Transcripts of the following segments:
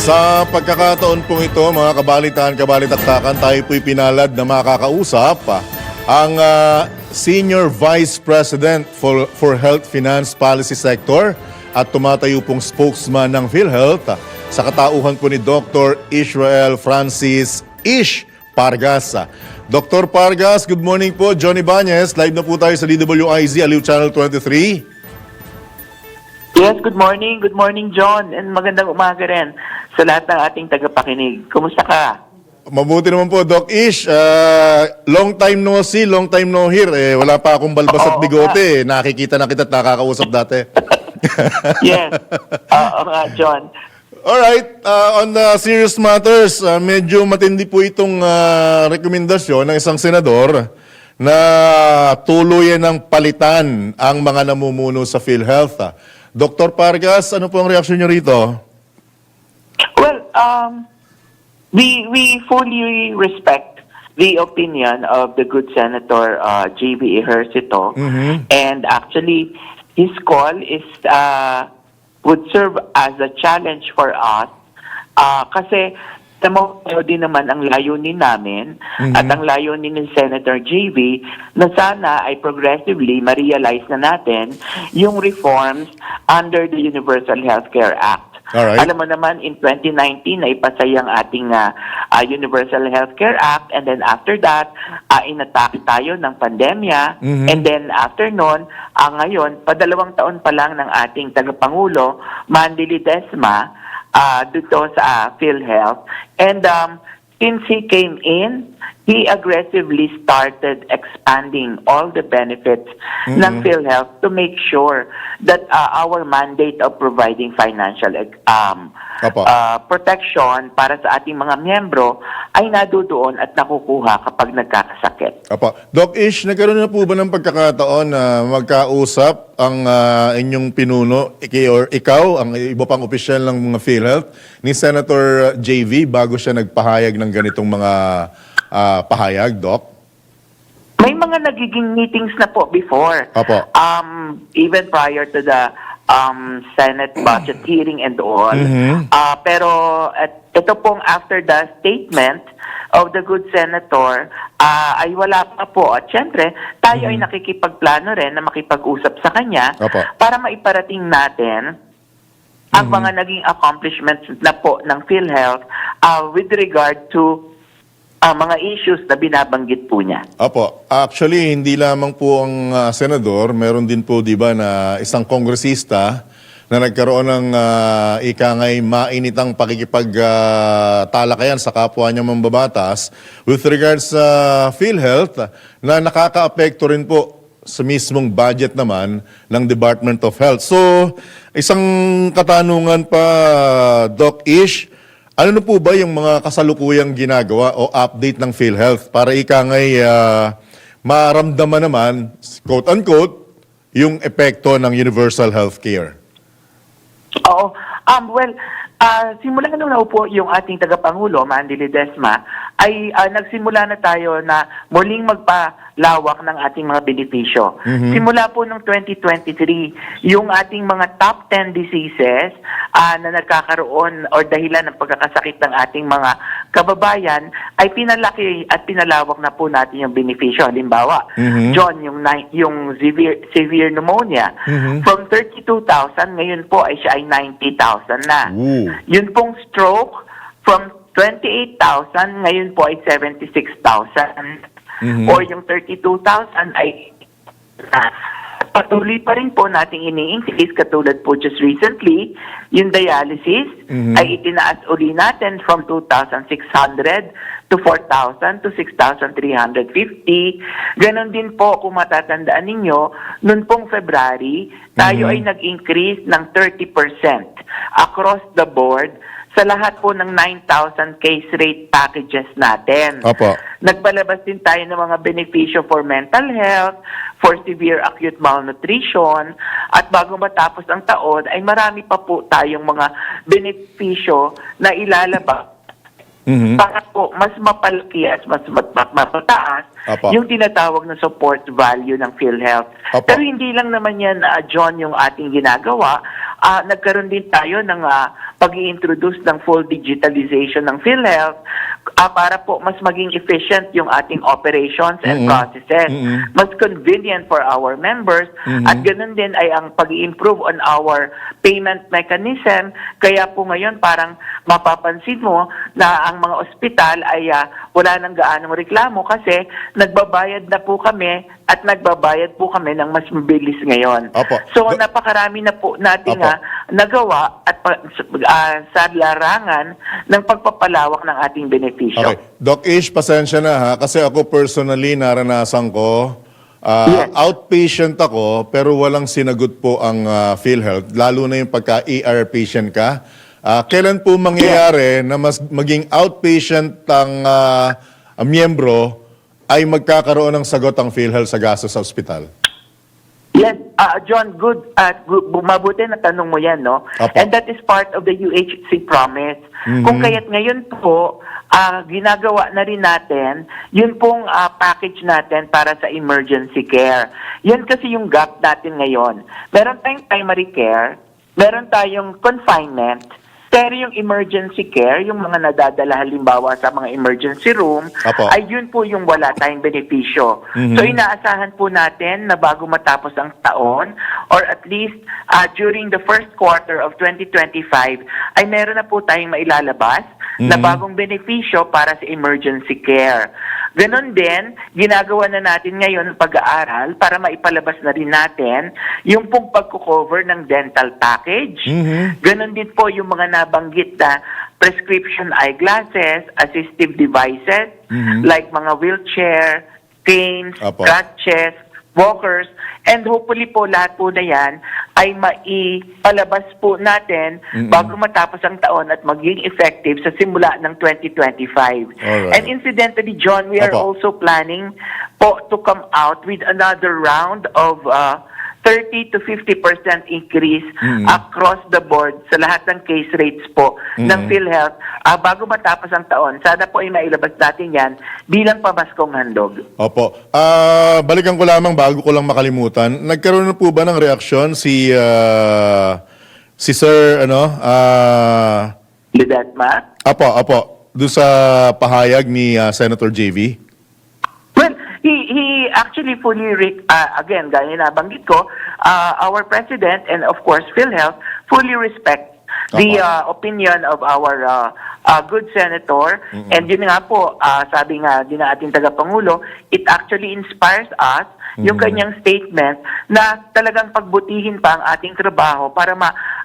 Sa pagkakataon pong ito, mga kabalitaan, kabalitaktakan, tayo po'y pinalad na makakausap ang ah, Senior Vice President for, for Health Finance Policy Sector at tumatayo pong spokesman ng PhilHealth sa katauhan po ni Dr. Israel Francis Ish Pargas. Dr. Pargas, good morning po. Johnny Banyes, live na po tayo sa DWIZ, Aliw Channel 23. Yes, good morning. Good morning, John. And magandang umaga rin sa lahat ng ating tagapakinig. Kumusta ka? Mabuti naman po, Doc Ish. Ah, long time no see, long time no hear. Eh, wala pa akong balbas at bigote. eh. Nakikita na kita at nakakausap dati. Yes. Oo nga, John. Alright, uh, on the serious matters, ah, medyo matindi po itong ah, rekomendasyon ng isang senador na tuluyan ng palitan ang mga namumuno sa PhilHealth. ah. Dr. Pargas, ano po ang reaksyon niyo rito? Well, um, we we fully respect the opinion of the good Senator uh, J.B. Ejercito. Mhm. And actually, his call is uh, would serve as a challenge for us uh, kasi tamo din naman ang layunin namin at ang layunin ni Senator JV na sana ay progressively ma-realize na natin yung reforms under the Universal Healthcare Act. Alright. Alam mo naman, in 2019, na ipasay ang ating ah, ah, Universal Healthcare Act and then after that, uh, inatake tayo ng pandemya Mhm. and then after nun, ah, ngayon, padalawang taon pa lang ng ating tagapangulo, Mandy Ledesma, ah, dito sa ah, PhilHealth. And um, since he came in, he aggressively started expanding all the benefits ng PhilHealth to make sure that ah, our mandate of providing financial um, ah, protection para sa ating mga miyembro ay nadudoon at nakukuha kapag nagkakasakit. Apo. Doc Ish, nagkaroon na po ba ng pagkakataon na magkausap ang ah, inyong pinuno, or ikaw, ang iba pang opisyal ng mga PhilHealth, ni Senator JV bago siya nagpahayag ng ganitong mga ah, pahayag, Doc? May mga nagiging meetings na po before. Apo. Um, even prior to the um, Senate budget hearing and all. Mhm. Ah, pero at, ito pong after the statement of the good senator, ah, ay wala pa po. At syempre, tayo ay nakikipagplano rin na makipag-usap sa kanya Apo. para maiparating natin ang mga naging accomplishments na po ng PhilHealth ah, with regard to ah, mga issues na binabanggit po niya. Apo, actually hindi lamang po ang ah, senador, meron din po 'di ba na isang kongresista na nagkaroon ng uh, ikangay mainitang pakikipagtalakayan sa kapwa niya mambabatas with regards sa PhilHealth na nakakaapekto rin po sa mismong budget naman ng Department of Health. So, isang katanungan pa, Doc Ish, ano na po ba yung mga kasalukuyang ginagawa o update ng PhilHealth para ika ngay ah, maramdaman naman, quote-unquote, yung epekto ng universal healthcare? Oo. Um, well, ah, simula nung naupo yung ating tagapangulo, Mandy Ledesma, ay ah, nagsimula na tayo na muling magpalawak ng ating mga benepisyo. Simula po nung 2023, yung ating mga top 10 diseases ah, na nagkakaroon or dahilan ng pagkakasakit ng ating mga kababayan ay pinalaki at pinalawak na po natin yung benepisyo. Halimbawa, Mhm. John, yung, yung severe, severe pneumonia, Mhm. from 32,000, ngayon po ay siya ay 90,000 na. Ooh. Yun pong stroke, from 28,000, ngayon po ay 76,000. Mhm. Or yung 32,000 ay ah, patuloy pa rin po nating ini-increase katulad po just recently, yung dialysis Mhm. ay itinaas uli natin from 2,600 to 4,000 to 6,350. Ganon din po kung matatandaan ninyo, noon pong February, tayo Mhm. ay nag-increase ng 30% across the board sa lahat po ng 9,000 case rate packages natin. Apo. Nagpalabas din tayo ng mga benepisyo for mental health, for severe acute malnutrition, at bago matapos ang taon ay marami pa po tayong mga benepisyo na ilalabas para po mas mapalaki at mas mapataas Apo. yung tinatawag na support value ng PhilHealth. Apo. Pero hindi lang naman yan, ah, John, yung ating ginagawa. Ah, nagkaroon din tayo ng ah, pag introduce ng full digitalization ng PhilHealth ah, para po mas maging efficient yung ating operations and Mm-mm. processes. Mm-mm. Mas convenient for our members Mhm. at ganun din ay ang pag-improve on our payment mechanism. Kaya po ngayon parang mapapansin mo na ang mga ospital ay ah, wala nang gaanong reklamo kasi nagbabayad na po kami at nagbabayad po kami ng mas mabilis ngayon. Opo. So napakarami na po nating Opo. nagawa at ah, sa larangan ng pagpapalawak ng ating benepisyo. Okay. Doc Ish, pasensya na ha. Kasi ako personally, naranasan ko. ah, Yes. Outpatient ako, pero walang sinagot po ang ah, PhilHealth. Lalo na yung pagka-ER patient ka. Ah, kailan po mangyayari na mas maging outpatient ang ang miyembro ay magkakaroon ng sagot ang PhilHealth sa gastos sa ospital? Yes, uh, John, good at good, mabuti na tanong mo yan, no? Apo. And that is part of the UHC promise. Mhm. Kung kaya't ngayon po, ah, ginagawa na rin natin, yun pong ah, package natin para sa emergency care. Yan kasi yung gap natin ngayon. Meron tayong primary care, meron tayong confinement, pero yung emergency care, yung mga nadadala halimbawa sa mga emergency room, Apo. ay yun po yung wala tayong benepisyo. Mhm. So inaasahan po natin na bago matapos ang taon or at least uh, during the first quarter of 2025 ay meron na po tayong mailalabas na Mhm. bagong benepisyo para sa emergency care. Ganon din, ginagawa na natin ngayon pag-aaral para maipalabas na rin natin yung pong pagkukover ng dental package. Mhm. Ganon din po yung mga nabanggit na prescription eyeglasses, assistive devices, Mhm. like mga wheelchair, canes, Apo. crutches, walkers, and hopefully po lahat po na yan ay maipalabas po natin Mm-mm. bago matapos ang taon at maging effective sa simula ng 2025. Alright. And incidentally, John, we are also planning po to come out with another round of uh, 30 to 50% increase Mm. across the board sa lahat ng case rates po ng Mm. PhilHealth ah, bago matapos ang taon. Sana po ay mailabas natin yan bilang pamaskong handog. Opo. Ah, balikan ko lamang bago ko lang makalimutan. Nagkaroon na po ba ng reaksyon si ah, si Sir ano ah Lidetma? Apo, apo. Doon sa pahayag ni ah, Senator JV? He actually fully re- uh, again, gaya na banggit ko, uh, our president and of course PhilHealth fully respect the uh, opinion of our uh, uh, good senator. And yun nga po uh, sabi nga din ng ating tagapangulo it actually inspires us yung Mhm. kanyang statement na talagang pagbutihin pa ang ating trabaho para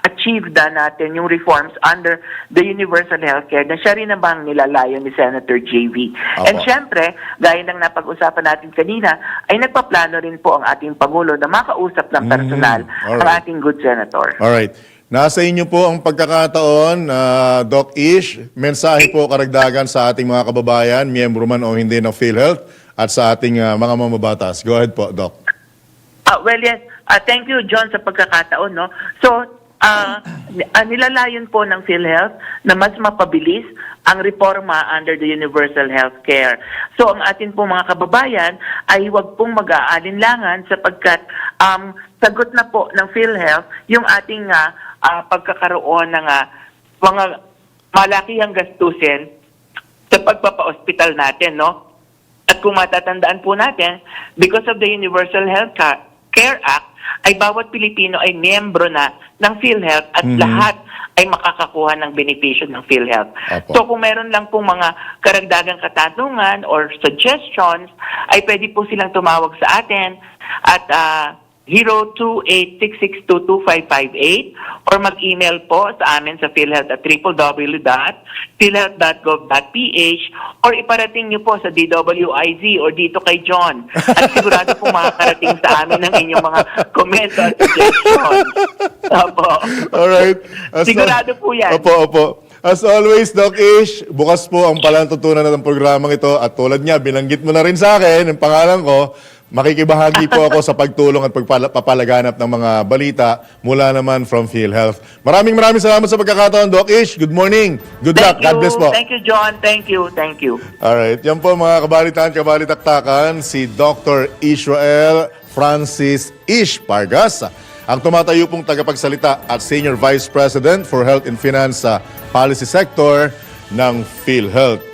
ma-achieve na natin yung reforms under the universal healthcare na siya rin namang nilalayo ni Senator JV. And Opo. syempre, gaya ng napag-usapan natin kanina, ay nagpaplano rin po ang ating Pangulo na makausap ng Mm, personal ang alright. ating good senator. Alright. Nasa inyo po ang pagkakataon, ah, Doc Ish. Mensahe po karagdagan sa ating mga kababayan, miyembro man o hindi ng PhilHealth, at sa ating ah, mga mamabatas. Go ahead po, Doc. Ah, well, yes. Ah, thank you, John, sa pagkakataon. No? So, ah, nilalayon po ng PhilHealth na mas mapabilis ang reforma under the universal health care. So, ang atin po mga kababayan ay huwag pong mag-aalinlangan sapagkat um, sagot na po ng PhilHealth yung ating ah, ah, pagkakaroon ng ah, mga malakihang gastusin sa pagpapa-hospital natin, no? At kung matatandaan po natin, because of the Universal Health Ca- Care Act, ay bawat Pilipino ay miyembro na ng PhilHealth at Mhm. lahat ay makakakuha ng benepisyo ng PhilHealth. Apo. So kung meron lang pong mga karagdagang katanungan or suggestions, ay pwede po silang tumawag sa atin at ah, 0286622558 or mag-email po sa amin sa PhilHealth at www.philhealth.gov.ph or iparating niyo po sa DWIZ or dito kay John. At sigurado po makakarating sa amin ang inyong mga comments at suggestions. Opo. Alright. As- Sigurado po yan. Opo, opo. As always, Doc Ish, bukas po ang palantutunan ng programang ito at tulad niya, binanggit mo na rin sa akin, ang pangalan ko, makikibahagi po ako sa pagtulong at pagpapalaganap ng mga balita mula naman from PhilHealth. Maraming maraming salamat sa pagkakataon, Doc Ish. Good morning. Good luck. Thank God you. bless po. Thank you, John. Thank you. Thank you. Alright, yan po mga kabalitaan, kabalitaktakan, si Dr. Israel Francis Ish Pargas, ang tumatayo pong tagapagsalita at Senior Vice President for Health and Finance sa Policy Sector ng PhilHealth.